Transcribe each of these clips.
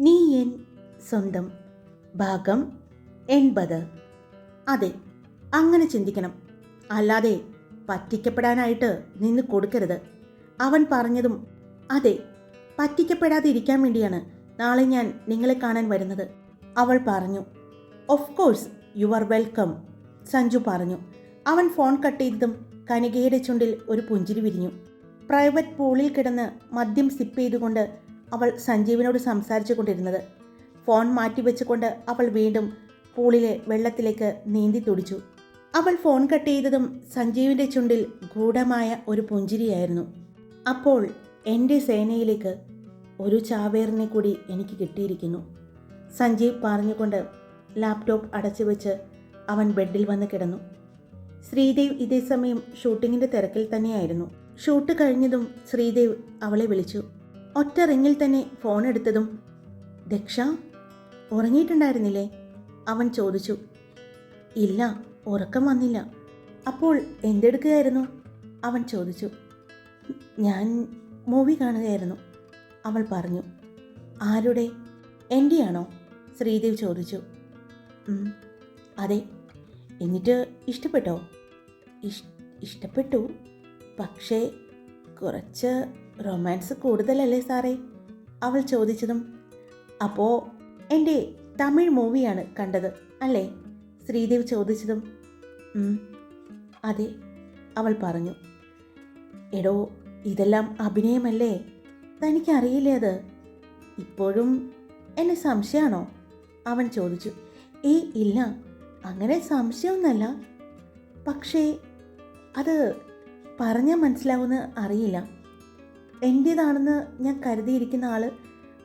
നീ എൻ സ്വന്തം ഭാഗം എൺപത്. അതെ അങ്ങനെ ചിന്തിക്കണം. അല്ലാതെ പറ്റിക്കപ്പെടാനായിട്ട് നിന്ന് കൊടുക്കരുത്. അവൻ പറഞ്ഞതും അതെ പറ്റിക്കപ്പെടാതെ ഇരിക്കാൻ വേണ്ടിയാണ് നാളെ ഞാൻ നിങ്ങളെ കാണാൻ വരുന്നത്. അവൾ പറഞ്ഞു of course you are welcome Sanju പറഞ്ഞു. അവൻ ഫോൺ കട്ട് ചെയ്തതും കനികയുടെ ചുണ്ടിൽ ഒരു പുഞ്ചിരി വിരിഞ്ഞു. പ്രൈവറ്റ് പൂളിൽ കിടന്ന് മദ്യം സിപ്പ് ചെയ്തുകൊണ്ട് അവൾ സഞ്ജീവിനോട് സംസാരിച്ചു കൊണ്ടിരുന്നത് ഫോൺ മാറ്റിവെച്ചുകൊണ്ട് അവൾ വീണ്ടും പൂളിലെ വെള്ളത്തിലേക്ക് നീന്തി തുടിച്ചു. അവൾ ഫോൺ കട്ട് ചെയ്തതും സഞ്ജീവിന്റെ ചുണ്ടിൽ ഗൂഢമായ ഒരു പുഞ്ചിരിയായിരുന്നു. അപ്പോൾ എന്റെ സേനയിലേക്ക് ഒരു ചാവേറിനെ കൂടി എനിക്ക് കിട്ടിയിരിക്കുന്നു. സഞ്ജീവ് പറഞ്ഞുകൊണ്ട് ലാപ്ടോപ്പ് അടച്ചു വെച്ച് അവൻ ബെഡിൽ വന്ന് കിടന്നു. ശ്രീദേവ് ഇതേ സമയം ഷൂട്ടിങ്ങിന്റെ തിരക്കിൽ തന്നെയായിരുന്നു. ഷൂട്ട് കഴിഞ്ഞതും ശ്രീദേവ് അവളെ വിളിച്ചു. ഒറ്റ റിങ്ങിൽ തന്നെ ഫോൺ എടുത്തതും ദക്ഷ ഉറങ്ങിയിട്ടുണ്ടായിരുന്നില്ലേ? അവൻ ചോദിച്ചു. ഇല്ല ഉറക്കം വന്നില്ല. അപ്പോൾ എന്തെടുക്കുകയായിരുന്നു? അവൻ ചോദിച്ചു. ഞാൻ മൂവി കാണുകയായിരുന്നു അവൾ പറഞ്ഞു. ആരുടെ? എന്റെയാണോ ശ്രീദേവ് ചോദിച്ചു. അതെ. എന്നിട്ട് ഇഷ്ടപ്പെട്ടോ? ഇഷ് ഇഷ്ടപ്പെട്ടു. പക്ഷേ കുറച്ച് റൊമാൻസ് കൂടുതലല്ലേ സാറേ? അവൾ ചോദിച്ചതും അപ്പോൾ എന്റെ തമിഴ് മൂവിയാണ് കണ്ടത് അല്ലേ? ശ്രീദേവ് ചോദിച്ചതും "ഉം, അതെ അവൾ പറഞ്ഞു. എടോ ഇതെല്ലാം അഭിനയമല്ലേ? തനിക്കറിയില്ലേ അത്? ഇപ്പോഴും എന്നെ സംശയമാണോ അവൻ ചോദിച്ചു. ഏയ് ഇല്ല അങ്ങനെ സംശയമൊന്നല്ല പക്ഷേ അത് പറഞ്ഞാൽ മനസ്സിലാവുമെന്ന് അറിയില്ല. എന്റേതാണെന്ന് ഞാൻ കരുതിയിരിക്കുന്ന ആൾ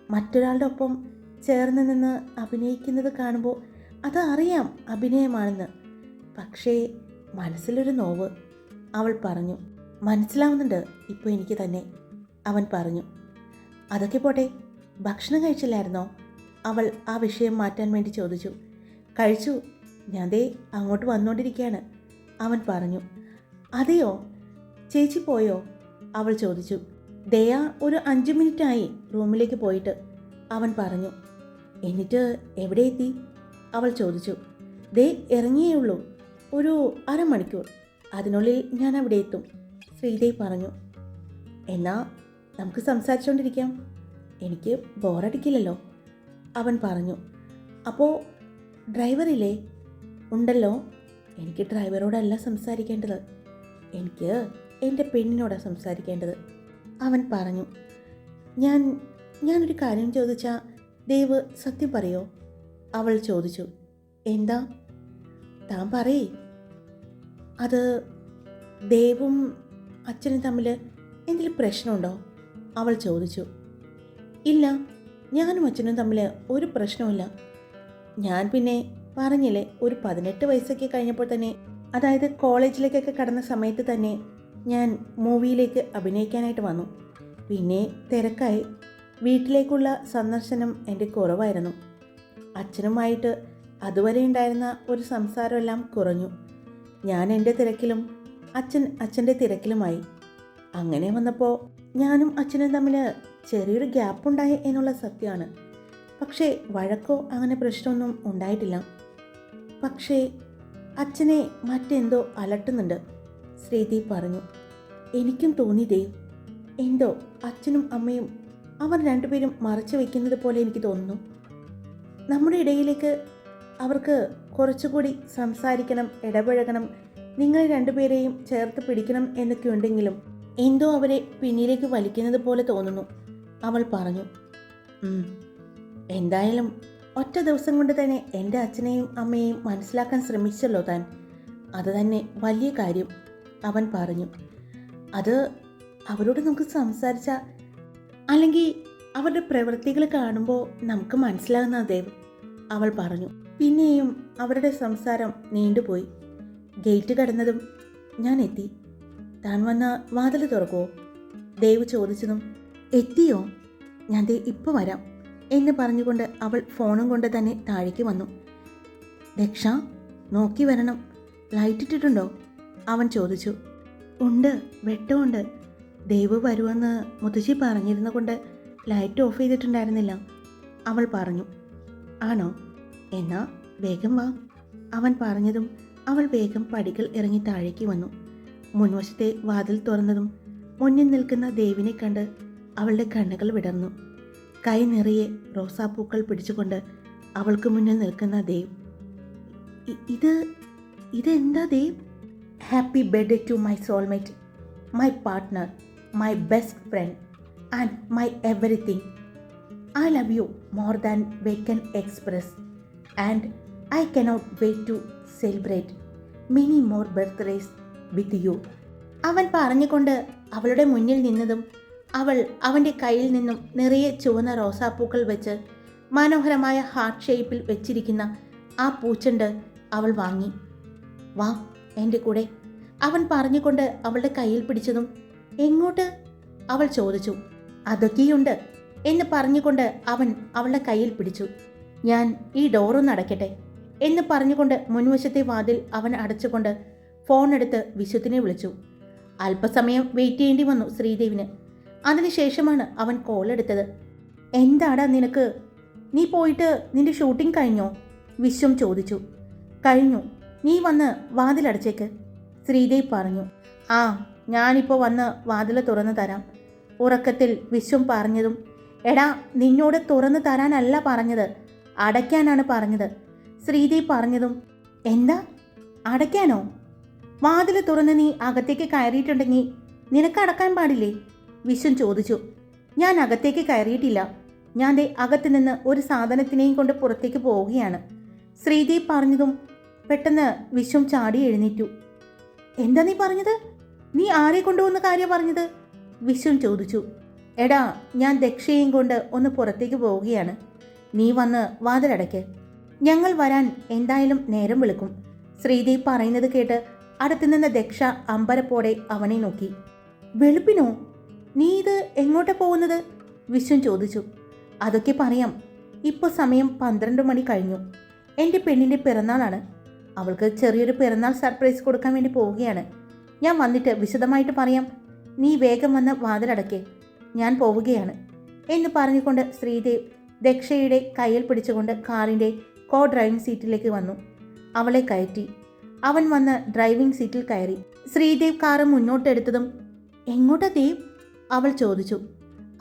മറ്റൊരാളുടെ ഒപ്പം ചേർന്ന് നിന്ന് അഭിനയിക്കുന്നത് കാണുമ്പോൾ അത് അറിയാം അഭിനയമാണെന്ന്. പക്ഷേ മനസ്സിലൊരു നോവ്. അവൾ പറഞ്ഞു മനസ്സിലാവുന്നുണ്ട്. ഇപ്പോൾ എനിക്ക് തന്നെ. അവൻ പറഞ്ഞു അതൊക്കെ പോട്ടെ. ഭക്ഷണം കഴിച്ചില്ലായിരുന്നോ? അവൾ ആ വിഷയം മാറ്റാൻ വേണ്ടി ചോദിച്ചു. കഴിച്ചു. ഞാൻ ദേ അങ്ങോട്ട് വന്നുകൊണ്ടിരിക്കുകയാണ് അവൻ പറഞ്ഞു അതെയോ? ചേച്ചി പോയോ? അവൾ ചോദിച്ചു. ദയ ഒരു അഞ്ച് മിനിറ്റായി റൂമിലേക്ക് പോയിട്ട് അവൻ പറഞ്ഞു എന്നിട്ട് എവിടെ എത്തി? അവൾ ചോദിച്ചു ദേ ഇറങ്ങിയേ ഉള്ളൂ ഒരു അരമണിക്കൂർ അതിനുള്ളിൽ ഞാൻ അവിടെ എത്തും ശ്രീദേവ് പറഞ്ഞു. എന്നാ നമുക്ക് സംസാരിച്ചുകൊണ്ടിരിക്കാം എനിക്ക് ബോറടിക്കില്ലല്ലോ അവൻ പറഞ്ഞു. അപ്പോൾ ഡ്രൈവറില്ലേ? ഉണ്ടല്ലോ എനിക്ക് ഡ്രൈവറോടല്ല സംസാരിക്കേണ്ടത് എനിക്ക് എന്റെ പെണ്ണിനോടാണ് സംസാരിക്കേണ്ടത് അവൻ പറഞ്ഞു ഞാൻ ഞാനൊരു കാര്യം ചോദിച്ചാൽ ദേവ് സത്യം പറയോ? അവൾ ചോദിച്ചു എന്താ? താൻ പറയേ. അത് ദേവും അച്ഛനും തമ്മിൽ എന്തെങ്കിലും പ്രശ്നമുണ്ടോ? അവൾ ചോദിച്ചു ഇല്ല ഞാനും അച്ഛനും തമ്മിൽ ഒരു പ്രശ്നവുമില്ല. ഞാൻ പിന്നെ പറഞ്ഞില്ലേ ഒരു പതിനെട്ട് വയസ്സൊക്കെ കഴിഞ്ഞപ്പോൾ തന്നെ അതായത് കോളേജിലേക്കൊക്കെ കടന്ന സമയത്ത് തന്നെ ഞാൻ മൂവിയിലേക്ക് അഭിനയിക്കാനായിട്ട് വന്നു. പിന്നെ തിരക്കായി. വീട്ടിലേക്കുള്ള സന്ദർശനം എന്റെ കുറവായിരുന്നു. അച്ഛനുമായിട്ട് അതുവരെ ഉണ്ടായിരുന്ന ഒരു സംസാരമെല്ലാം കുറഞ്ഞു. ഞാൻ എന്റെ തിരക്കിലും അച്ഛൻ അച്ഛന്റെ തിരക്കിലുമായി. അങ്ങനെ വന്നപ്പോൾ ഞാനും അച്ഛനും തമ്മിൽ ചെറിയൊരു ഗ്യാപ്പുണ്ടായി എന്നുള്ള സത്യമാണ്. പക്ഷേ വഴക്കോ അങ്ങനെ പ്രശ്നമൊന്നും ഉണ്ടായിട്ടില്ല. പക്ഷേ അച്ഛനെ മറ്റെന്തോ അലട്ടുന്നുണ്ട്. ശ്രീദീപ് പറഞ്ഞു എനിക്കും തോന്നി എന്തോ അച്ഛനും അമ്മയും അവർ രണ്ടുപേരും മറച്ചു വയ്ക്കുന്നത് പോലെ എനിക്ക് തോന്നുന്നു. നമ്മുടെ ഇടയിലേക്ക് അവർക്ക് കുറച്ചുകൂടി സംസാരിക്കണം ഇടപഴകണം നിങ്ങൾ രണ്ടുപേരെയും ചേർത്ത് പിടിക്കണം എന്നൊക്കെ ഉണ്ടെങ്കിലും എന്തോ അവരെ പിന്നിലേക്ക് വലിക്കുന്നത് പോലെ തോന്നുന്നു അവൾ പറഞ്ഞു. എന്തായാലും ഒറ്റ ദിവസം കൊണ്ട് തന്നെ എന്റെ അച്ഛനെയും അമ്മയെയും മനസ്സിലാക്കാൻ ശ്രമിച്ചല്ലോ താൻ. അത് തന്നെ വലിയ കാര്യം. അവൻ പറഞ്ഞു അത് അവരോട് നമുക്ക് സംസാരിച്ച അല്ലെങ്കിൽ അവരുടെ പ്രവൃത്തികൾ കാണുമ്പോൾ നമുക്ക് മനസ്സിലാകുന്ന ദേവ് അവൾ പറഞ്ഞു പിന്നെയും അവരുടെ സംസാരം നീണ്ടുപോയി. ഗേറ്റ് കടന്നതും ഞാൻ എത്തി. താൻ വന്ന വാതിൽ തുറക്കുമോ ദേവ് ചോദിച്ചതും എത്തിയോ? ഞാൻ ദേ ഇപ്പോൾ വരാം. എന്ന് പറഞ്ഞുകൊണ്ട് അവൾ ഫോണും കൊണ്ട് തന്നെ താഴേക്ക് വന്നു. ദക്ഷ നോക്കി വരണം. ലൈറ്റ് ഇട്ടിട്ടുണ്ടോ? അവൻ ചോദിച്ചു ഉണ്ട് വെട്ടമുണ്ട്. ദേവ് വരുമെന്ന് മുത്തശ്ശി പറഞ്ഞിരുന്ന കൊണ്ട് ലൈറ്റ് ഓഫ് ചെയ്തിട്ടുണ്ടായിരുന്നില്ല. അവൾ പറഞ്ഞു ആണോ? എന്നാ വേഗം വാ. അവൻ പറഞ്ഞതും അവൾ വേഗം പടികൾ ഇറങ്ങി താഴേക്ക് വന്നു. മുൻവശത്തെ വാതിൽ തുറന്നതും മുന്നിൽ നിൽക്കുന്ന ദേവിനെ കണ്ട് അവളുടെ കണ്ണുകൾ വിടർന്നു. കൈ നിറയെ റോസാപ്പൂക്കൾ പിടിച്ചുകൊണ്ട് അവൾക്ക് മുന്നിൽ നിൽക്കുന്ന ദേവ് ഇത് ഇതെന്താ Dev? Happy birthday to my soulmate my partner my best friend and my everything I love you more than we can express and I cannot wait to celebrate many more birthdays with you അവൻ പറഞ്ഞുകൊണ്ട് അവളുടെ മുന്നിൽ നിന്നതും അവൾ അവന്റെ കയ്യിൽ നിന്നും നിറയെ ചുവന്ന റോസാപ്പൂക്കൾ വെച്ച് മനോഹരമായ ഹാർട്ട് ഷേപ്പിൽ വെച്ചിരിക്കുന്ന ആ പൂച്ചെണ്ട് അവൾ വാങ്ങി. വാ എന്റെ കൂടെ. അവൻ പറഞ്ഞുകൊണ്ട് അവളുടെ കയ്യിൽ പിടിച്ചതും എങ്ങോട്ട്? അവൾ ചോദിച്ചു. അതൊക്കെയുണ്ട് എന്ന് പറഞ്ഞുകൊണ്ട് അവൻ അവളുടെ കയ്യിൽ പിടിച്ചു. ഞാൻ ഈ ഡോറൊന്ന് അടയ്ക്കട്ടെ എന്ന് പറഞ്ഞുകൊണ്ട് മുൻവശത്തെ വാതിൽ അവൻ അടച്ചുകൊണ്ട് ഫോൺ എടുത്ത് വിശുദ്ധിനെ വിളിച്ചു. അല്പസമയം വെയിറ്റ് ചെയ്യേണ്ടി വന്നു ശ്രീദേവിന്. അതിനുശേഷമാണ് അവൻ കോൾ എടുത്തത്. എന്താടാ നിനക്ക്? നീ പോയിട്ട് നിന്റെ ഷൂട്ടിംഗ് കഴിഞ്ഞോ? വിശ്വം ചോദിച്ചു. കഴിഞ്ഞു. നീ വന്ന് വാതിലടച്ചേക്ക്. ശ്രീദേവ് പറഞ്ഞു ആ ഞാനിപ്പോൾ വന്ന് വാതിൽ തുറന്നു തരാം. ഉറക്കത്തിൽ വിശ്വം പറഞ്ഞതും എടാ നിന്നോട് തുറന്നു തരാനല്ല പറഞ്ഞത് അടയ്ക്കാനാണ് പറഞ്ഞത്. ശ്രീദേവ് പറഞ്ഞതും എന്താ? അടയ്ക്കാനോ? വാതിൽ തുറന്ന് നീ അകത്തേക്ക് കയറിയിട്ടുണ്ടെങ്കിൽ നിനക്ക് അടക്കാൻ പാടില്ലേ? വിശ്വം ചോദിച്ചു ഞാൻ അകത്തേക്ക് കയറിയിട്ടില്ല. ഞാൻ ദേ അകത്ത് നിന്ന് ഒരു സാധനത്തിനെയും കൊണ്ട് പുറത്തേക്ക് പോവുകയാണ്. ശ്രീദേവ് പറഞ്ഞതും പെട്ടെന്ന് വിശ്വം ചാടി എഴുന്നേറ്റു. എന്താ നീ പറഞ്ഞത്? നീ ആരെ കൊണ്ടുവന്ന കാര്യം പറഞ്ഞത്? വിശ്വം ചോദിച്ചു. എടാ ഞാൻ ദക്ഷയും കൊണ്ട് ഒന്ന് പുറത്തേക്ക് പോവുകയാണ്. നീ വന്ന് വാതിലടയ്ക്ക്. ഞങ്ങൾ വരാൻ എന്തായാലും നേരം വിളിക്കും. ശ്രീദേവ് പറയുന്നത് കേട്ട് അടുത്തുനിന്ന ദക്ഷ അമ്പരപ്പോടെ അവനെ നോക്കി. വെളുപ്പിനോ? നീ ഇത് എങ്ങോട്ടാ പോകുന്നത്? വിശ്വം ചോദിച്ചു. അതൊക്കെ പറയാം. ഇപ്പോൾ സമയം പന്ത്രണ്ട് മണി കഴിഞ്ഞു. എന്റെ പെണ്ണിന്റെ പിറന്നാളാണ്. അവൾക്ക് ചെറിയൊരു പിറന്നാൾ സർപ്രൈസ് കൊടുക്കാൻ വേണ്ടി പോവുകയാണ്. ഞാൻ വന്നിട്ട് വിശദമായിട്ട് പറയാം. നീ വേഗം വന്ന് വാതിലടക്കേ ഞാൻ പോവുകയാണ്. എന്ന് പറഞ്ഞുകൊണ്ട് ശ്രീദേവ് ദക്ഷയുടെ കയ്യിൽ പിടിച്ചുകൊണ്ട് കാറിന്റെ കോ ഡ്രൈവിംഗ് സീറ്റിലേക്ക് വന്നു. അവളെ കയറ്റി. അവൻ വന്ന് ഡ്രൈവിംഗ് സീറ്റിൽ കയറി. ശ്രീദേവ് കാറ് മുന്നോട്ടെടുത്തതും എങ്ങോട്ടാ ദേവ്? അവൾ ചോദിച്ചു.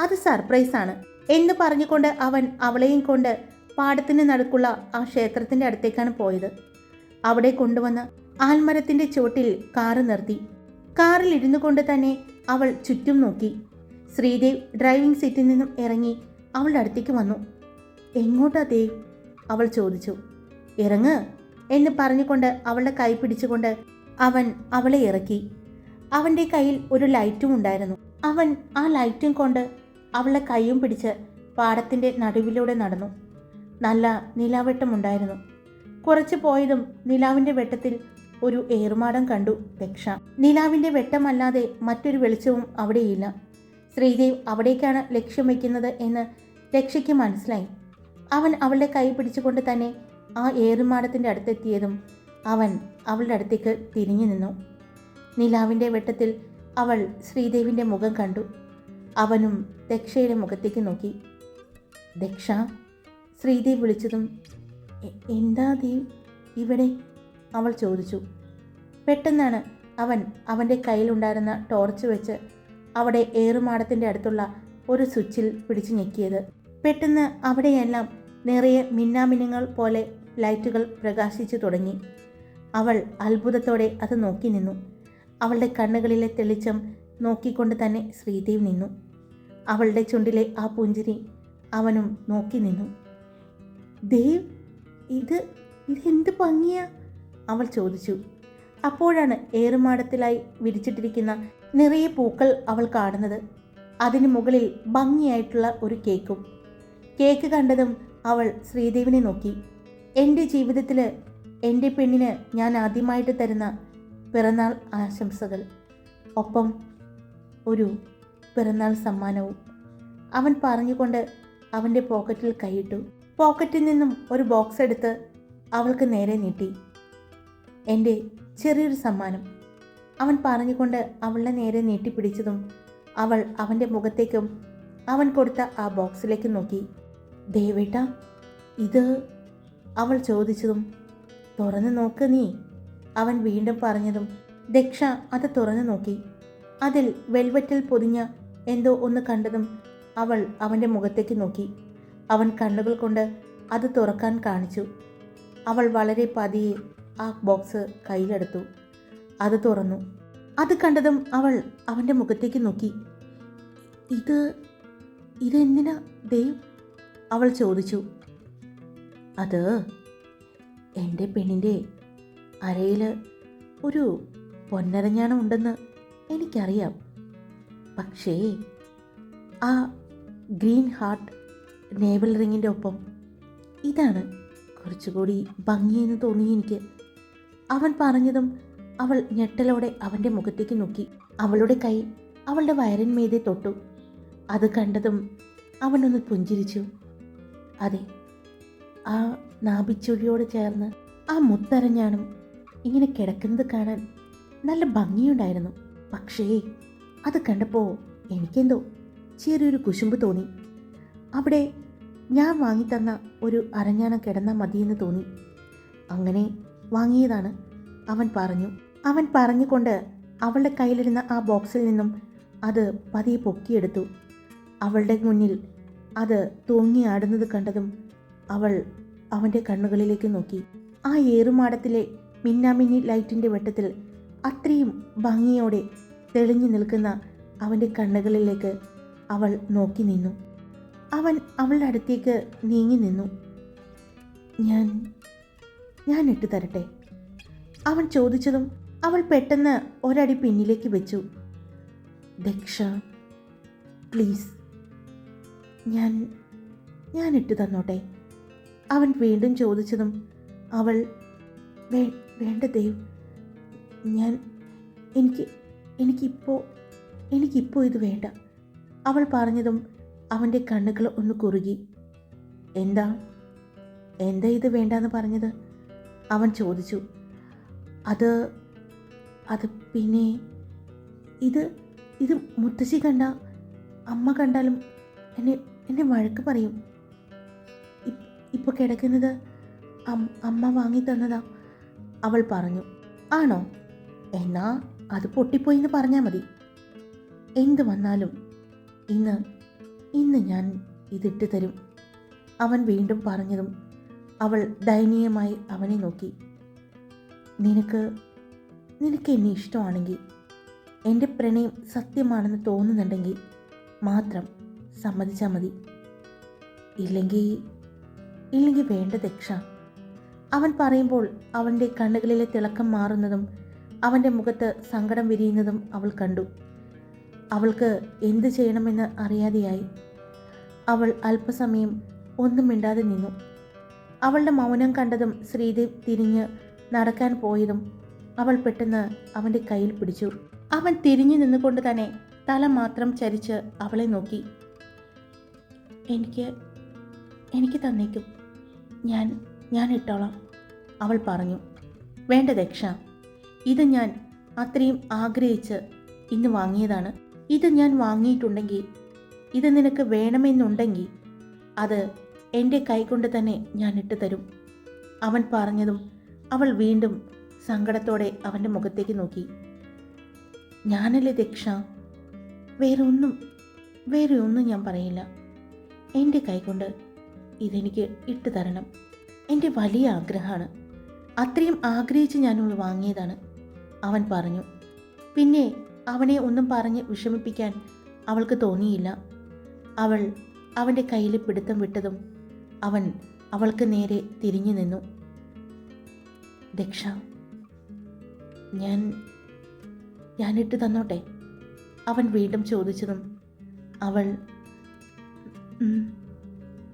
അത് സർപ്രൈസാണ് എന്ന് പറഞ്ഞുകൊണ്ട് അവൻ അവളെയും കൊണ്ട് പാടത്തിന് നടുക്കുള്ള ആ ക്ഷേത്രത്തിന്റെ അടുത്തേക്കാണ് പോയത്. അവിടെ കൊണ്ടുവന്ന് ആൽമരത്തിന്റെ ചുവട്ടിൽ കാറ് നിർത്തി. കാറിൽ ഇരുന്നു കൊണ്ട് തന്നെ അവൾ ചുറ്റും നോക്കി. ശ്രീദേവ് ഡ്രൈവിംഗ് സീറ്റിൽ നിന്നും ഇറങ്ങി അവളുടെ അടുത്തേക്ക് വന്നു. എങ്ങോട്ടാ ദേവ് അവൾ ചോദിച്ചു. ഇറങ്ങ് എന്ന് പറഞ്ഞുകൊണ്ട് അവളുടെ കൈ പിടിച്ചുകൊണ്ട് അവൻ അവളെ ഇറക്കി. അവന്റെ കയ്യിൽ ഒരു ലൈറ്റും ഉണ്ടായിരുന്നു. അവൻ ആ ലൈറ്റും കൊണ്ട് അവളുടെ കൈയും പിടിച്ച് പാടത്തിന്റെ നടുവിലൂടെ നടന്നു. നല്ല നിലാവെട്ടമുണ്ടായിരുന്നു. കുറച്ച് പോയതും നിലാവിന്റെ വെട്ടത്തിൽ ഒരു ഏറുമാടം കണ്ടു ദക്ഷ. നിലാവിന്റെ വെട്ടമല്ലാതെ മറ്റൊരു വെളിച്ചവും അവിടെയില്ല. ശ്രീദേവ് അവിടേക്കാണ് ലക്ഷ്യം വയ്ക്കുന്നത് എന്ന് രക്ഷയ്ക്ക് മനസ്സിലായി. അവൻ അവളുടെ കൈ പിടിച്ചുകൊണ്ട് തന്നെ ആ ഏറുമാടത്തിന്റെ അടുത്തെത്തിയതും അവൻ അവളുടെ അടുത്തേക്ക് തിരിഞ്ഞു നിന്നു. നിലാവിന്റെ വെട്ടത്തിൽ അവൾ ശ്രീദേവിന്റെ മുഖം കണ്ടു. അവനും ദക്ഷയുടെ മുഖത്തേക്ക് നോക്കി. ദക്ഷ ശ്രീദേവ് വിളിച്ചതും "എ- എന്താ ദീ ഇവിടെ? അവൾ ചോദിച്ചു. പെട്ടെന്നാണ് അവൻ അവന്റെ കയ്യിലുണ്ടായിരുന്ന ടോർച്ച് വെച്ച് അവിടെ ഏറുമാടത്തിന്റെ അടുത്തുള്ള ഒരു സ്വിച്ചിൽ പിടിച്ചു ഞെക്കിയത്. പെട്ടെന്ന് അവിടെയെല്ലാം നിറയെ മിന്നാമിനുങ്ങൾ പോലെ ലൈറ്റുകൾ പ്രകാശിച്ചു തുടങ്ങി. അവൾ അത്ഭുതത്തോടെ അത് നോക്കി നിന്നു. അവളുടെ കണ്ണുകളിലെ തെളിച്ചം നോക്കിക്കൊണ്ട് തന്നെ ശ്രീദേവ് നിന്നു. അവളുടെ ചുണ്ടിലെ ആ പുഞ്ചിരി അവനും നോക്കി നിന്നു. ദേവ് ഇത് ഇതെന്ത് ഭംഗിയാ? അവൾ ചോദിച്ചു. അപ്പോഴാണ് ഏറുമാടത്തിലായി വിരിച്ചിട്ടിരിക്കുന്ന നിറയെ പൂക്കൾ അവൾ കാണുന്നത്. അതിന് മുകളിൽ ഭംഗിയായിട്ടുള്ള ഒരു കേക്കും. കേക്ക് കണ്ടതും അവൾ ശ്രീദേവിനെ നോക്കി. എന്റെ ജീവിതത്തിൽ എന്റെ പെണ്ണിന് ഞാൻ ആദ്യമായിട്ട് തരുന്ന പിറന്നാൾ ആശംസകൾ. ഒപ്പം ഒരു പിറന്നാൾ സമ്മാനവും. അവൻ പറഞ്ഞുകൊണ്ട് അവന്റെ പോക്കറ്റിൽ കൈയിട്ടു. പോക്കറ്റിൽ നിന്നും ഒരു ബോക്സ് എടുത്ത് അവൾക്ക് നേരെ നീട്ടി. എന്റെ ചെറിയൊരു സമ്മാനം. അവൻ പറഞ്ഞുകൊണ്ട് അവളുടെ നേരെ നീട്ടിപ്പിടിച്ചതും അവൾ അവന്റെ മുഖത്തേക്കും അവൻ കൊടുത്ത ആ ബോക്സിലേക്ക് നോക്കി. ദേവേട്ട ഇത് അവൾ ചോദിച്ചതും തുറന്നു നോക്ക് നീ അവൻ വീണ്ടും പറഞ്ഞതും ദക്ഷ അത് തുറന്നു നോക്കി. അതിൽ വെൽവെറ്റിൽ പൊതിഞ്ഞ എന്തോ ഒന്ന് കണ്ടതും അവൾ അവന്റെ മുഖത്തേക്ക് നോക്കി. അവൻ കണ്ണുകൾ കൊണ്ട് അത് തുറക്കാൻ കാണിച്ചു. അവൾ വളരെ പതിയെ ആ ബോക്സ് കയ്യിലെടുത്തു. അത് തുറന്നു. അത് കണ്ടതും അവൾ അവന്റെ മുഖത്തേക്ക് നോക്കി. ഇത് ഇതെന്തിനാ ദേവ്? അവൾ ചോദിച്ചു. അത് എന്റെ പെണ്ണിന്റെ അരയിൽ ഒരു പൊന്നരഞ്ഞാണം ഉണ്ടെന്ന് എനിക്കറിയാം. പക്ഷേ ആ ഗ്രീൻ ഹാർട്ട് നേവൽ റിങ്ങിന്റെ ഒപ്പം. ഇതാണ് കുറച്ചുകൂടി ഭംഗിയെന്ന് തോന്നി എനിക്ക്. അവൻ പറഞ്ഞതും അവൾ ഞെട്ടലോടെ അവന്റെ മുഖത്തേക്ക് നോക്കി. അവളുടെ കൈ അവളുടെ വയറിന്മീതെ തൊട്ടു. അത് കണ്ടതും അവനൊന്ന് പുഞ്ചിരിച്ചു. അതെ ആ നാഭിച്ചുഴിയോട് ചേർന്ന് ആ മുത്തരഞ്ഞാണും ഇങ്ങനെ കിടക്കുന്നത് കാണാൻ നല്ല ഭംഗിയുണ്ടായിരുന്നു. പക്ഷേ അത് കണ്ടപ്പോൾ എനിക്കെന്തോ ചെറിയൊരു കുശുമ്പ് തോന്നി. അവിടെ ഞാൻ വാങ്ങിത്തന്ന ഒരു അരഞ്ഞാണം കിടന്നാൽ മതിയെന്ന് തോന്നി. അങ്ങനെ വാങ്ങിയതാണ്. അവൻ പറഞ്ഞു. അവൻ പറഞ്ഞുകൊണ്ട് അവളുടെ കയ്യിലിരുന്ന ആ ബോക്സിൽ നിന്നും അത് പതിയെ പൊക്കിയെടുത്തു. അവളുടെ മുന്നിൽ അത് തൂങ്ങിയാടുന്നത് കണ്ടതും അവൾ അവന്റെ കണ്ണുകളിലേക്ക് നോക്കി. ആ ഏറുമാടത്തിലെ മിന്നാമിന്നി ലൈറ്റിന്റെ വെട്ടത്തിൽ അത്രയും ഭംഗിയോടെ തെളിഞ്ഞു നിൽക്കുന്ന അവന്റെ കണ്ണുകളിലേക്ക് അവൾ നോക്കി നിന്നു. അവൻ അവളുടെ അടുത്തേക്ക് നീങ്ങി നിന്നു. ഞാൻ ഞാൻ ഇട്ടു തരട്ടെ? അവൻ ചോദിച്ചതും അവൾ പെട്ടെന്ന് ഒരടി പിന്നിലേക്ക് വെച്ചു. ദക്ഷ പ്ലീസ് ഞാൻ ഞാൻ ഇട്ടു തന്നോട്ടെ? അവൻ വീണ്ടും ചോദിച്ചതും അവൾ വേ വേണ്ട ദൈവ് ഞാൻ എനിക്ക് എനിക്കിപ്പോൾ എനിക്കിപ്പോൾ ഇത് വേണ്ട. അവൾ പറഞ്ഞതും അവന്റെ കണ്ണുകൾ ഒന്ന് കുറുകി. എന്താ? എന്താ ഇത് വേണ്ടെന്ന് പറഞ്ഞത്? അവൻ ചോദിച്ചു. അത് അത് പിന്നെ ഇത് ഇത് മുത്തശ്ശി കണ്ട അമ്മ കണ്ടാലും എന്നെ എന്നെ വഴക്ക് പറയും. ഇപ്- ഇപ്പോൾ കിടക്കുന്നത് അമ്മ വാങ്ങി തന്നതാ. അവൾ പറഞ്ഞു. ആണോ? എന്നാ അത് പൊട്ടിപ്പോയി എന്ന് പറഞ്ഞാൽ മതി. എന്ത് വന്നാലും ഇന്ന് ഇന്ന് ഞാൻ ഇതിട്ട് തരും. അവൻ വീണ്ടും പറഞ്ഞതും അവൾ ദയനീയമായി അവനെ നോക്കി. നിനക്ക് നിനക്ക് എന്നെ ഇഷ്ടമാണെങ്കിൽ എന്റെ പ്രണയം സത്യമാണെന്ന് തോന്നുന്നുണ്ടെങ്കിൽ മാത്രം സമ്മതിച്ചാൽ മതി. ഇല്ലെങ്കിൽ ഇല്ലെങ്കിൽ വേണ്ട ദക്ഷ അവൻ പറയുമ്പോൾ അവന്റെ കണ്ണുകളിലെ തിളക്കം മാറുന്നതും അവന്റെ മുഖത്ത് സങ്കടം വിരിയുന്നതും അവൾ കണ്ടു. അവൾക്ക് എന്ത് ചെയ്യണമെന്ന് അറിയാതെയായി. അവൾ അല്പസമയം ഒന്നും മിണ്ടാതെ നിന്നു. അവളുടെ മൗനം കണ്ടതും ശ്രീദേവ് തിരിഞ്ഞ് നടക്കാൻ പോയതും അവൾ പെട്ടെന്ന് അവന്റെ കയ്യിൽ പിടിച്ചു. അവൻ തിരിഞ്ഞു നിന്നുകൊണ്ട് തന്നെ തല മാത്രം ചരിച്ച് അവളെ നോക്കി. എനിക്ക് എനിക്ക് തന്നേക്കും. ഞാൻ ഞാൻ ഇട്ടോളാം അവൾ പറഞ്ഞു. വേണ്ട ദക്ഷ. ഇത് ഞാൻ അത്രയും ആഗ്രഹിച്ച് ഇന്ന് വാങ്ങിയതാണ്. ഇത് ഞാൻ വാങ്ങിയിട്ടുണ്ടെങ്കിൽ ഇത് നിനക്ക് വേണമെന്നുണ്ടെങ്കിൽ അത് എന്റെ കൈകൊണ്ട് തന്നെ ഞാൻ ഇട്ട് തരും അവൻ പറഞ്ഞതും അവൾ വീണ്ടും സങ്കടത്തോടെ അവന്റെ മുഖത്തേക്ക് നോക്കി. ഞാനല്ലേ ദക്ഷ? വേറെ ഒന്നും വേറെ ഒന്നും ഞാൻ പറയില്ല. എന്റെ കൈകൊണ്ട് ഇതെനിക്ക് ഇട്ട് തരണം എന്റെ വലിയ ആഗ്രഹമാണ്. അത്രയും ആഗ്രഹിച്ച് ഞാനത് വാങ്ങിയതാണ്. അവൻ പറഞ്ഞു. പിന്നെ അവനെ ഒന്നും പറഞ്ഞ് വിഷമിപ്പിക്കാൻ അവൾക്ക് തോന്നിയില്ല. അവൾ അവന്റെ കയ്യിൽ പിടുത്തം വിട്ടതും അവൻ അവൾക്ക് നേരെ തിരിഞ്ഞു നിന്നു. ദക്ഷ ഞാൻ ഞാനിട്ട് തന്നോട്ടെ? അവൻ വീണ്ടും ചോദിച്ചതും അവൾ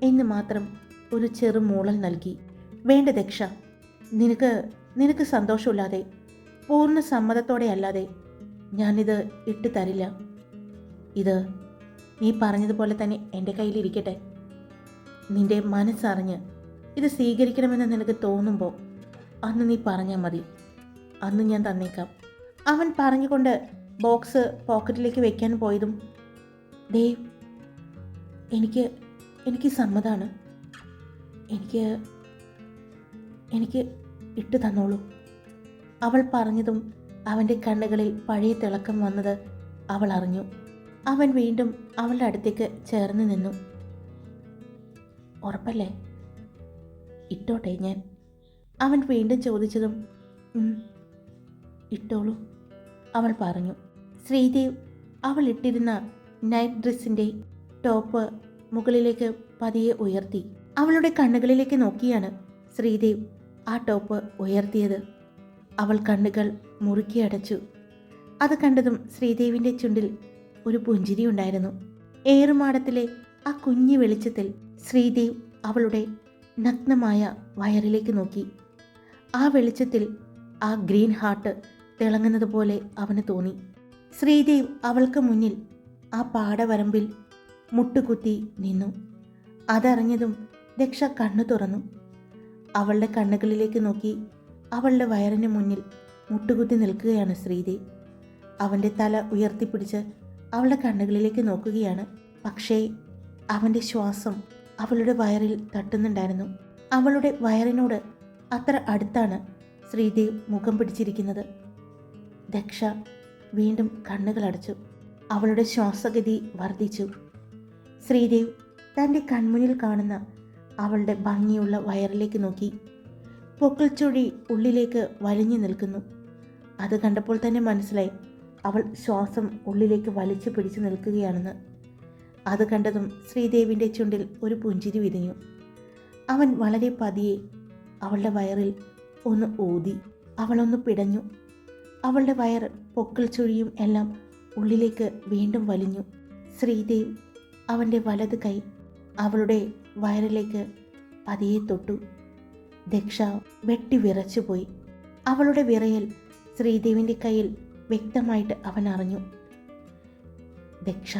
എന്ന് മാത്രം ഒരു ചെറു മൂളൽ നൽകി. വേണ്ട ദക്ഷ നിനക്ക് നിനക്ക് സന്തോഷമില്ലാതെ പൂർണ സമ്മതത്തോടെ അല്ലാതെ ഞാനിത് ഇട്ട് തരില്ല. ഇത് നീ പറഞ്ഞതുപോലെ തന്നെ എന്റെ കയ്യിലിരിക്കട്ടെ. നിന്റെ മനസ്സറിഞ്ഞ് ഇത് സ്വീകരിക്കണമെന്ന് നിനക്ക് തോന്നുമ്പോൾ അന്ന് നീ പറഞ്ഞാൽ മതി. അന്ന് ഞാൻ തന്നേക്കാം. അവൻ പറഞ്ഞുകൊണ്ട് ബോക്സ് പോക്കറ്റിലേക്ക് വെക്കാൻ പോയതും ദേവ് എനിക്ക് എനിക്ക് സമ്മതമാണ് എനിക്ക് എനിക്ക് ഇട്ട് തന്നോളൂ. അവൾ പറഞ്ഞതും അവന്റെ കണ്ണുകളിൽ പഴയ തിളക്കം വന്നത് അവൾ അറിഞ്ഞു. അവൻ വീണ്ടും അവളുടെ അടുത്തേക്ക് ചേർന്ന് നിന്നു. ഉറപ്പല്ലേ? ഇട്ടോട്ടെ ഞാൻ. അവൻ വീണ്ടും ചോദിച്ചതും ഇട്ടോളൂ. അവൾ പറഞ്ഞു. ശ്രീദേവ് അവൾ ഇട്ടിരുന്ന നൈറ്റ് ഡ്രസ്സിന്റെ ടോപ്പ് മുകളിലേക്ക് പതിയെ ഉയർത്തി. അവളുടെ കണ്ണുകളിലേക്ക് നോക്കിയാണ് ശ്രീദേവ് ആ ടോപ്പ് ഉയർത്തിയത്. അവൾ കണ്ണുകൾ മുറുക്കി അടച്ചു. അത് കണ്ടതും ശ്രീദേവിന്റെ ചുണ്ടിൽ ഒരു പുഞ്ചിരി ഉണ്ടായിരുന്നു. ഏറുമാടത്തിലെ ആ കുഞ്ഞു വെളിച്ചത്തിൽ ശ്രീദേവ് അവളുടെ നഗ്നമായ വയറിലേക്ക് നോക്കി. ആ വെളിച്ചത്തിൽ ആ ഗ്രീൻ ഹാർട്ട് തിളങ്ങുന്നത് പോലെ അവന് തോന്നി. ശ്രീദേവ് അവൾക്ക് മുന്നിൽ ആ പാടവരമ്പിൽ മുട്ടുകുത്തി നിന്നു. അതറിഞ്ഞതും ദക്ഷ കണ്ണു തുറന്നു. അവളുടെ കണ്ണുകളിലേക്ക് നോക്കി അവളുടെ വയറിന് മുന്നിൽ മുട്ടുകുത്തി നിൽക്കുകയാണ് ശ്രീദേവി അവന്റെ തല ഉയർത്തിപ്പിടിച്ച് അവളുടെ കണ്ണുകളിലേക്ക് നോക്കുകയാണ്. പക്ഷേ അവന്റെ ശ്വാസം അവളുടെ വയറിൽ തട്ടുന്നുണ്ടായിരുന്നു. അവളുടെ വയറിനോട് അത്ര അടുത്താണ് ശ്രീദേവ് മുഖം പിടിച്ചിരിക്കുന്നത്. ദക്ഷ വീണ്ടും കണ്ണുകളടച്ചു അവളുടെ ശ്വാസഗതി വർദ്ധിച്ചു. ശ്രീദേവ് തന്റെ കൺമുന്നിൽ കാണുന്ന അവളുടെ ഭംഗിയുള്ള വയറിലേക്ക് നോക്കി. പൊക്കിൾച്ചൊഴി ഉള്ളിലേക്ക് വലിഞ്ഞു നിൽക്കുന്നു. അത് കണ്ടപ്പോൾ തന്നെ മനസ്സിലായി. അവൾ ശ്വാസം ഉള്ളിലേക്ക് വലിച്ചു പിടിച്ചു നിൽക്കുകയാണെന്ന്. അത് കണ്ടതും ശ്രീദേവിന്റെ ചുണ്ടിൽ ഒരു പുഞ്ചിരി വിരിഞ്ഞു. അവൻ വളരെ പതിയെ അവളുടെ വയറിൽ ഒന്ന് ഊതി അവളൊന്ന് പിടഞ്ഞു. അവളുടെ വയർ പൊക്കിൾ ചുഴിയും എല്ലാം ഉള്ളിലേക്ക് വീണ്ടും വലിഞ്ഞു. ശ്രീദേവ് അവന്റെ വലത് കൈ അവളുടെ വയറിലേക്ക് പതിയെ തൊട്ടു. ദക്ഷ വെട്ടി വിറച്ചുപോയി. അവളുടെ വിറയൽ ശ്രീദേവിന്റെ കയ്യിൽ വ്യക്തമായിട്ട് അവൻ അറിഞ്ഞു. ദക്ഷ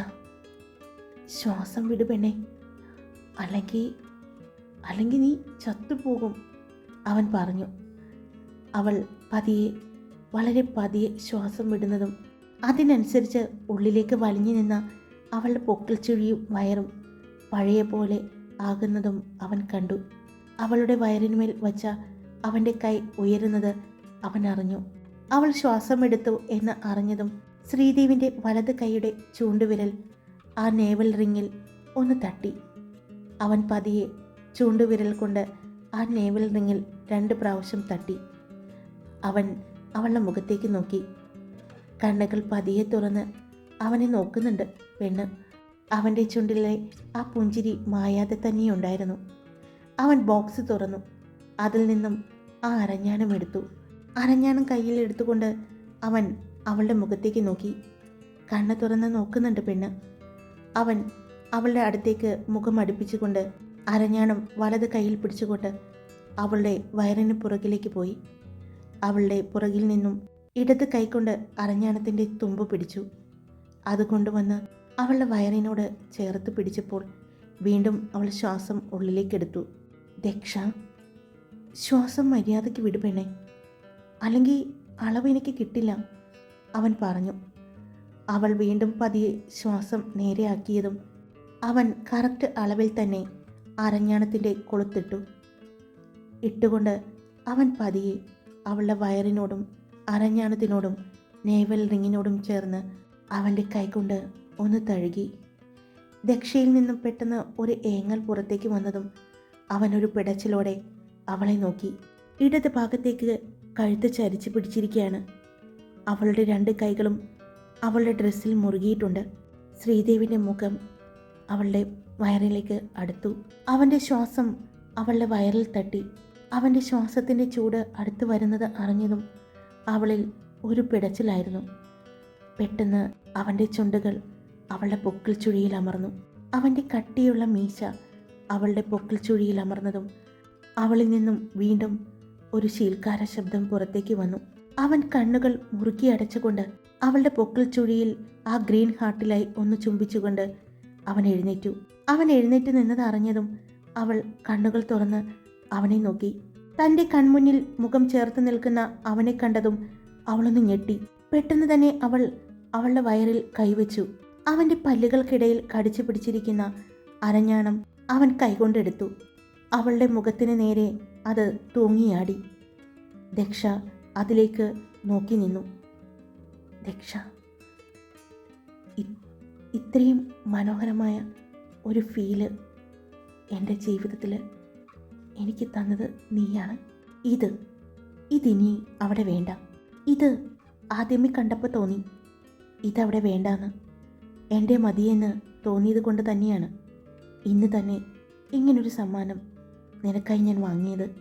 ശ്വാസം വിടു പെണ്ണെ. അല്ലെങ്കിൽ അല്ലെങ്കിൽ നീ ചത്തുപോകും അവൻ പറഞ്ഞു. അവൾ പതിയെ വളരെ പതിയെ ശ്വാസം വിടുന്നതും അതിനനുസരിച്ച് ഉള്ളിലേക്ക് വലിഞ്ഞു നിന്ന അവളുടെ പൊക്കൽ ചുഴിയും വയറും പഴയ പോലെ ആകുന്നതും അവൻ കണ്ടു. അവളുടെ വയറിന്മേൽ വച്ച അവന്റെ കൈ ഉയരുന്നത് അവൻ അറിഞ്ഞു അവൾ ശ്വാസമെടുത്തു എന്ന് അറിഞ്ഞതും ശ്രീദേവിന്റെ വലത് കൈയുടെ ചൂണ്ടുവിരൽ ആ നേവൽ റിങ്ങിൽ ഒന്ന് തട്ടി. അവൻ പതിയെ ചൂണ്ടുവിരൽ കൊണ്ട് ആ നേവൽ റിങ്ങിൽ രണ്ട് പ്രാവശ്യം തട്ടി. അവൻ അവളുടെ മുഖത്തേക്ക് നോക്കി. കണ്ണുകൾ പതിയെ തുറന്ന് അവനെ നോക്കുന്നുണ്ട് പെണ്ണ്. അവന്റെ ചുണ്ടിലെ ആ പുഞ്ചിരി മായാതെ തന്നെയുണ്ടായിരുന്നു. അവൻ ബോക്സ് തുറന്നു. അതിൽ നിന്നും ആ അരഞ്ഞാണം എടുത്തു. അരഞ്ഞാണം കയ്യിൽ എടുത്തുകൊണ്ട് അവൻ അവളുടെ മുഖത്തേക്ക് നോക്കി. കണ്ണ് തുറന്ന് നോക്കുന്നുണ്ട് പെണ്ണ്. അവൻ അവളുടെ അടുത്തേക്ക് മുഖം അടുപ്പിച്ചുകൊണ്ട് അരഞ്ഞാണം വലത് കയ്യിൽ പിടിച്ചുകൊണ്ട് അവളുടെ വയറിന് പുറകിലേക്ക് പോയി. അവളുടെ പുറകിൽ നിന്നും ഇടത് കൈകൊണ്ട് അരഞ്ഞാണത്തിന്റെ തുമ്പ് പിടിച്ചു. അത് കൊണ്ടുവന്ന് അവളുടെ വയറിനോട് ചേർത്ത് പിടിച്ചപ്പോൾ വീണ്ടും അവൾ ശ്വാസം ഉള്ളിലേക്കെടുത്തു ദക്ഷ ശ്വാസം മര്യാദയ്ക്ക് വിടുപെണ്ണേ അല്ലെങ്കിൽ അളവ് എനിക്ക് കിട്ടില്ല. അവൻ പറഞ്ഞു. അവൾ വീണ്ടും പതിയെ ശ്വാസം നേരെയാക്കിയതും അവൻ കറക്റ്റ് അളവിൽ തന്നെ അരഞ്ഞാണത്തിന്റെ കൊളുത്തിട്ടു. ഇട്ടുകൊണ്ട് അവൻ പതിയെ അവളുടെ വയറിനോടും അരഞ്ഞാണത്തിനോടും നേവൽ റിങ്ങിനോടും ചേർന്ന് അവന്റെ കൈകൊണ്ട് ഒന്ന് തഴുകി. ദക്ഷയിൽ നിന്നും പെട്ടെന്ന് ഒരു ഏങ്ങൽ പുറത്തേക്ക് വന്നതും അവനൊരു പിടച്ചിലോടെ അവളെ നോക്കി. ഇടത് ഭാഗത്തേക്ക് കഴുത്ത് ചരിച്ചു പിടിച്ചിരിക്കുകയാണ് അവളുടെ രണ്ട് കൈകളും അവളുടെ ഡ്രസ്സിൽ മുറുകിയിട്ടുണ്ട്. ശ്രീദേവിന്റെ മുഖം അവളുടെ വയറിലേക്ക് അടുത്തു. അവന്റെ ശ്വാസം അവളുടെ വയറിൽ തട്ടി. അവന്റെ ശ്വാസത്തിന്റെ ചൂട് അടുത്തു വരുന്നത് അറിഞ്ഞതും അവളിൽ ഒരു പിടച്ചിലായിരുന്നു. പെട്ടെന്ന് അവന്റെ ചുണ്ടുകൾ അവളുടെ പൊക്കിൾ ചുഴിയിൽ അമർന്നു. അവന്റെ കട്ടിയുള്ള മീശ അവളുടെ പൊക്കിൾ ചുഴിയിൽ അമർന്നതും അവളിൽ നിന്നും വീണ്ടും ഒരു ശീൽക്കാര ശബ്ദം പുറത്തേക്ക് വന്നു. അവൻ കണ്ണുകൾ മുറുക്കി അടച്ചുകൊണ്ട് അവളുടെ പൊക്കിൾ ചുഴിയിൽ ആ ഗ്രീൻ ഹാർട്ടിലായി ഒന്ന് ചുംബിച്ചുകൊണ്ട് അവൻ എഴുന്നേറ്റു. അവൻ എഴുന്നേറ്റ് നിന്നത് അറിഞ്ഞതും അവൾ കണ്ണുകൾ തുറന്ന് അവനെ നോക്കി. തന്റെ കൺമുന്നിൽ മുഖം ചേർത്ത് നിൽക്കുന്ന അവനെ കണ്ടതും അവളൊന്ന് ഞെട്ടി. പെട്ടെന്ന് തന്നെ അവൾ അവളുടെ വയറിൽ കൈവച്ചു. അവന്റെ പല്ലുകൾക്കിടയിൽ കടിച്ചു പിടിച്ചിരിക്കുന്ന അരഞ്ഞാണം അവൻ കൈകൊണ്ടെടുത്തു. അവളുടെ മുഖത്തിന് നേരെ അത് തൂങ്ങിയാടി. ദക്ഷ അതിലേക്ക് നോക്കി നിന്നു. ദക്ഷ ഇത്രയും മനോഹരമായ ഒരു ഫീൽ എന്റെ ജീവിതത്തിൽ എനിക്ക് തന്നത് നീയാണ്. ഇത് ഇതിനി അവിടെ വേണ്ട. ഇത് ആദ്യമേ കണ്ടപ്പോൾ തോന്നി. ഇതവിടെ വേണ്ടാന്ന്. എന്റെ മതിയെന്ന് തോന്നിയത് കൊണ്ട് തന്നെയാണ്. ഇന്ന് തന്നെ ഇങ്ങനൊരു സമ്മാനം നിനക്കായി ഞാൻ വാങ്ങിയത്.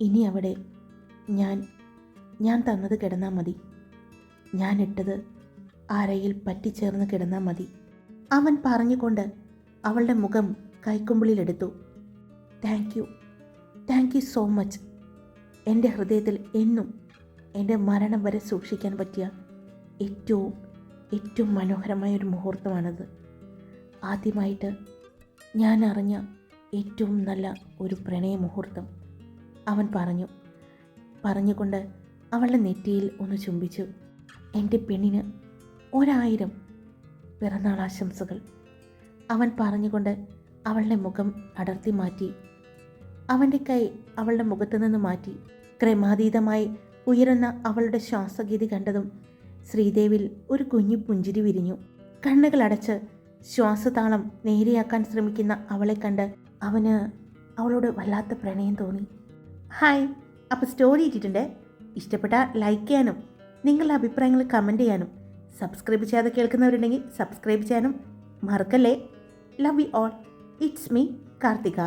ഇനി അവിടെ ഞാൻ ഞാൻ തന്നത് കിടന്നാൽ മതി. ഞാൻ ഇട്ടത് ആരയിൽ പറ്റിച്ചേർന്ന് കിടന്നാൽ മതി. അവൻ പറഞ്ഞുകൊണ്ട് അവളുടെ മുഖം കൈക്കുമ്പിളിലെടുത്തു thank you thank you so much എന്റെ ഹൃദയത്തിൽ എന്നും എന്റെ മരണം വരെ സൂക്ഷിക്കാൻ പറ്റിയ ഏറ്റവും ഏറ്റവും മനോഹരമായ ഒരു മുഹൂർത്തമാണത്. ആദ്യമായിട്ട് ഞാൻ അറിഞ്ഞ ഏറ്റവും നല്ല ഒരു പ്രണയ മുഹൂർത്തം. അവൻ പറഞ്ഞു. പറഞ്ഞുകൊണ്ട് അവളുടെ നെറ്റിയിൽ ഒന്ന് ചുംബിച്ചു. എന്റെ പെണ്ണിന് ഒരായിരം പിറന്നാൾ ആശംസകൾ. അവൻ പറഞ്ഞുകൊണ്ട് അവളുടെ മുഖം അടർത്തി മാറ്റി. അവന്റെ കൈ അവളുടെ മുഖത്തു നിന്ന് മാറ്റി. ക്രമാതീതമായി ഉയരുന്ന അവളുടെ ശ്വാസഗീതി കണ്ടതും ശ്രീദേവിൽ ഒരു കുഞ്ഞു പുഞ്ചിരി വിരിഞ്ഞു. കണ്ണുകളടച്ച് ശ്വാസതാളം നേരെയാക്കാൻ ശ്രമിക്കുന്ന അവളെ കണ്ട് അവന് അവളോട് വല്ലാത്ത പ്രണയം തോന്നി. ഹായ് അപ്പോൾ സ്റ്റോറി ഇട്ടിട്ടുണ്ട്. ഇഷ്ടപ്പെട്ട ലൈക്ക് ചെയ്യാനും നിങ്ങളുടെ അഭിപ്രായങ്ങൾ കമന്റ് ചെയ്യാനും സബ്സ്ക്രൈബ് ചെയ്യാതെ കേൾക്കുന്നവരുണ്ടെങ്കിൽ സബ്സ്ക്രൈബ് ചെയ്യാനും മറക്കല്ലേ? Love you all it's me Karthika